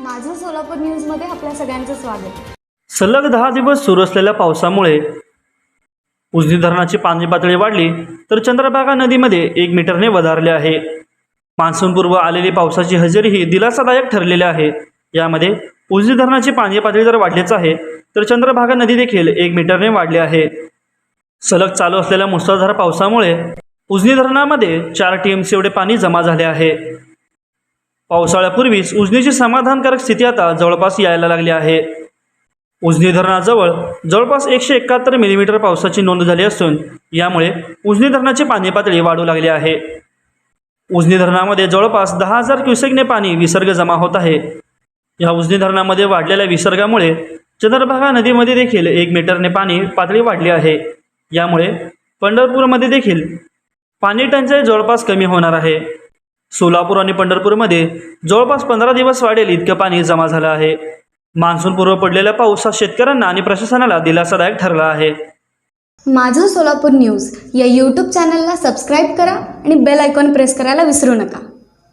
माझं सोलापूर न्यूजमध्ये आपल्या सगळ्यांचं स्वागत. सलग दहा दिवस सुरू असलेल्या पावसामुळे उजनी धरणाची पाणी पातळी वाढली तर चंद्रभागा नदीमध्ये एक मीटरने वधारले आहे. मान्सूनपूर्व आलेली पावसाची हजेरी ही दिलासादायक ठरलेली आहे. यामध्ये उजनी धरणाची पाणी पातळी जर वाढलीच आहे तर चंद्रभागा नदी देखील एक मीटरने वाढली आहे. सलग चालू असलेल्या मुसळधार पावसामुळे उजनी धरणामध्ये चार टी एम सी एवढे पाणी जमा झाले आहे. पावसाळ्यापूर्वीच उजनीची समाधानकारक स्थिती आता जवळपास यायला लागली आहे. उजनी धरणाजवळ जवळपास एकशे एकाहत्तर मिलीमीटर पावसाची नोंद झाली असून यामुळे उजनी धरणाची पाणी पातळी वाढू लागली आहे. उजनी धरणामध्ये जवळपास दहा हजार क्युसेकने पाणी विसर्ग जमा होत आहे. या उजनी धरणामध्ये वाढलेल्या विसर्गामुळे चंद्रभागा नदीमध्ये देखील एक मीटरने पाणी पातळी वाढली आहे. यामुळे पंढरपूरमध्ये देखील पाणी टंचाई जवळपास कमी होणार आहे. सोलापूर आणि पंढरपूरमध्ये जवळपास पंधरा दिवस वाढेल इतकं पाणी जमा झालं आहे. मान्सूनपूर्व पडलेला पाऊस हा शेतकऱ्यांना आणि प्रशासनाला दिलासादायक ठरला आहे. माझं सोलापूर न्यूज या यूट्यूब चॅनलला सबस्क्राईब करा आणि बेल आयकॉन प्रेस करायला विसरू नका.